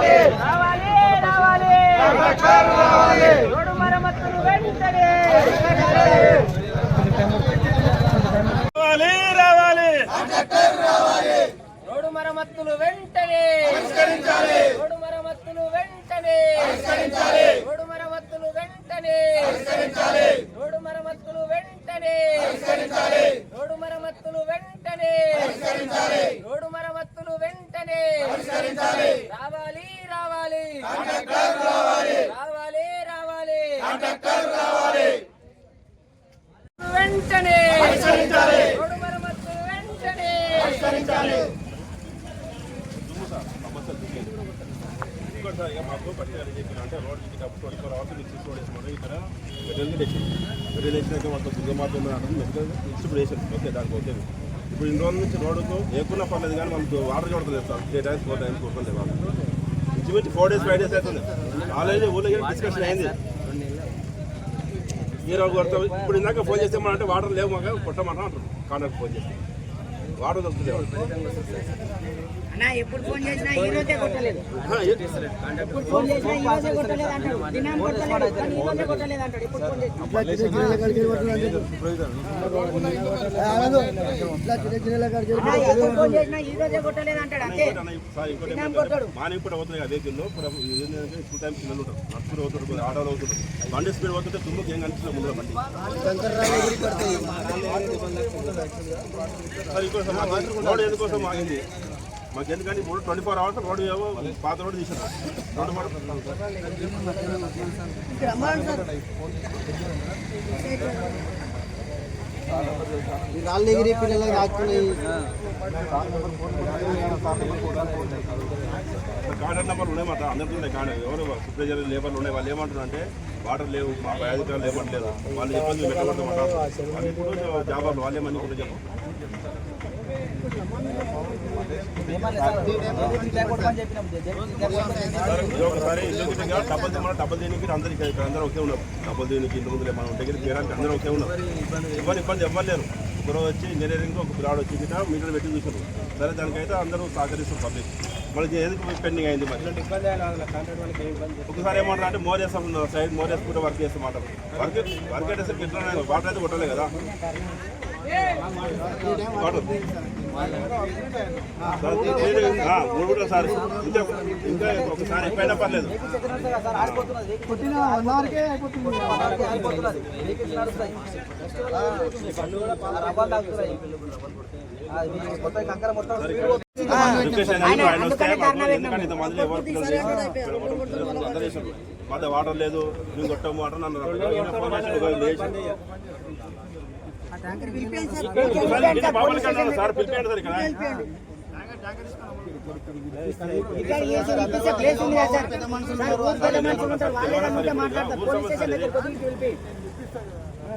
రావాలి. రావాలి రోడ్డు మరమ్మతులు వెంటనే రావాలి రావాలి రోడ్డు మరమ్మతులు వెంటనే రోడ్డు మరమ్మతులు వెంటనే రోడ్డు మరమ్మతులు వెంటనే రోడ్డు మరమ్మతులు వెంటనే రోడ్డు మరమ్మతులు వెంటనే రోడ్డు మరమ్మతులు వెంటనే రావాలి రావాలి రావాలి రావాలి వెంటనే ఇక మాకు చెప్పిన అంటే రోడ్ డబ్బు ట్వంటీ ఫోర్ అవర్స్ మిక్సీ ఇక్కడ దుర్గ మార్గం అంటే మెడికల్ ఇప్పుడు వేసాం ఓకే దానికి ఓకే ఇప్పుడు ఇన్ని రోజుల నుంచి రోడ్డుకు ఏకున్నా పర్లేదు కానీ మనకు water కొడతలేదు sir three times four times వాళ్ళు ఇంచుమించు ఫోర్ డేస్ ఫైవ్ డేస్ అవుతుంది ఆల్రెడీ ఊళ్ళో డిస్కషన్ అయింది ఈ కొడతాం. ఇప్పుడు ఇందాక ఫోన్ చేస్తే అంటే వాటర్ లేవు మాకు కొట్టమంటాం అంటారు కాంట్రాక్ట్ ఫోన్ చేస్తే. వాటర్ దొరుకుతుంది అన్నా ఎప్పుడు ఫోన్ చేసినా ఈ రోజే కొట్టలేదు. ఆ, ఏ- ఎప్పుడు ఫోన్ చేసినా ఈ రోజే కొట్టలేదు అంటాడు. దినాం కొట్టలేదు కానీ ఈ రోజే కొట్టలేదు అంటాడు. ఎప్పుడు ఫోన్ చేసినా. అన్నా, ఎప్పుడు ఫోన్ చేసినా ఈ రోజే కొట్టలేదు అంటాడు. అంతే. సార్ ఇంకోటి దినాం ఏమంటే కొట్టాడు. మార్నింగ్ ఇప్పుడు అవుతుంది కదా వెహికల్ ఇప్పుడు ఏంటంటే టూ టైమ్స్ పిల్లలు ఉంటారు. నడుచుకుంటూ అవుతారు బండి స్పీడ్ పోతుంటే దుమ్ముకి ఏం కనిపిస్తుంది ముందు బండి? సార్ ఇంకోసం మాకు రోడ్ ఎందుకోసం ఆగింది? మాకు ఎందుకంటే ఇప్పుడు ట్వంటీ ఫోర్ అవర్స్ రోడ్ ఏవో పాత రోడ్ తీసారు రోడ్డు పిల్లలకు కాంటాక్ట్ నెంబర్లు ఉన్నాయి మాట అందరికీ ఉన్నాయి కాంటాక్ట్ ఎవరు సూపర్వైజర్ లేబర్లు ఉన్నాయి వాళ్ళు ఏమంటారు అంటే వాటర్ లేవు మా అధికారులు ఏమంటలేదు వాళ్ళు చెప్పండి పెట్టబడతామంటారు వాళ్ళు ఇప్పుడు ఏమని కూడా చెప్పం సార్, ఇది ఒకసారి డబ్బులు తిమ్మని డబ్బులు దేనికి? అందరికి ఇక్కడ అందరూ ఒకే ఉన్నారు. డబ్బులు దేనికి? ఇంటి ముందు మనం దగ్గర తీయడానికి అందరూ ఒకే ఉన్నారు. ఇబ్బంది ఇబ్బంది ఇవ్వలేరు ఒకరోజు వచ్చి ఇంజనీరింగ్ ఒక పిల్లాడు వచ్చి మీటర్ పెట్టి చూసారు సరే దానికైతే అందరూ సహకరిస్తారు పబ్లిక్ మళ్ళీ ఎందుకు పెండింగ్ అయింది మరి? ఒకసారి ఏమంటారు అంటే మోర్ వేస్తాం సైడ్ మోర్ వేసుకుంటే వర్క్ చేస్తాం మాట వర్క్ వర్క్ అయితే ఇట్లా వాటర్ అయితే కొట్టలే కదా. మూడు కూడా సార్ ఇంకా ఇంకా ఒకసారి ఎక్కువైనా పర్లేదు. ఎందుకంటే వాటర్ లేదు మేము కొట్టాము వాటర్ నన్ను సార్ పిలిపాడు సార్ ఇక్కడ పెద్ద మనుషులు వాళ్ళే మాట్లాడతారు. పోలీస్ స్టేషన్ దగ్గర